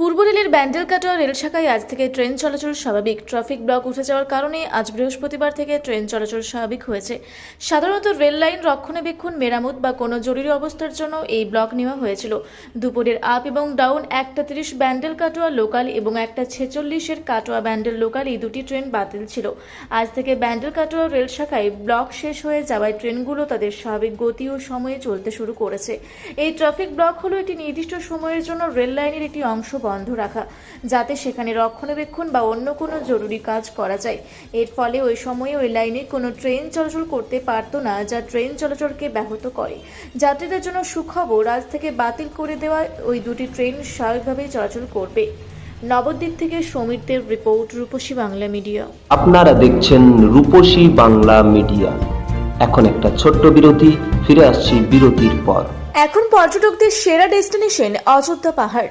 পূর্ব রেলের ব্যান্ডেল কাটোয়া রেল শাখায় আজ থেকে ট্রেন চলাচল স্বাভাবিক। ট্রাফিক ব্লক উঠে যাওয়ার কারণে আজ বৃহস্পতিবার থেকে ট্রেন চলাচল স্বাভাবিক হয়েছে। সাধারণত রেল লাইন রক্ষণাবেক্ষণ, মেরামত বা কোনো জরুরি অবস্থার জন্য এই ব্লক নেওয়া হয়েছিল। দুপুরের আপ এবং ডাউন একটা তিরিশ ব্যান্ডেল কাটোয়া লোকাল এবং একটা ছেচল্লিশের কাটোয়া ব্যান্ডেল লোকাল এই দুটি ট্রেন বাতিল ছিল। আজ থেকে ব্যান্ডেল কাটোয়া রেল শাখায় ব্লক শেষ হয়ে যাওয়ায় ট্রেনগুলো তাদের স্বাভাবিক গতি ও সময়ে চলতে শুরু করেছে। এই ট্রাফিক ব্লক হলো একটি নির্দিষ্ট সময়ের জন্য রেল লাইনের একটি অংশ বন্ধ রাখা যাতে সেখানে রক্ষণাবেক্ষণ বা অন্য কোনো জরুরি কাজ করা যায়। এর ফলে ওই সময়ে ওই লাইনে কোনো ট্রেন চলাচল করতে পারতো না যা ট্রেন চলাচলকে ব্যাহত করে। যাত্রীদের জন্য সুখবর আজ থেকে বাতিল করে দেওয়া ওই দুটি ট্রেন স্বাভাবিকভাবেই চলাচল করবে। নবদ্বীপ থেকে সমীরদের রিপোর্ট রূপসী বাংলা মিডিয়া। আপনারা দেখছেন রূপসী বাংলা মিডিয়া। এখন একটা ছোট্ট বিরতি ফিরে আসছি বিরতির পর। এখন পর্যটকদের সেরা ডেস্টিনেশন অযোধ্যা পাহাড়।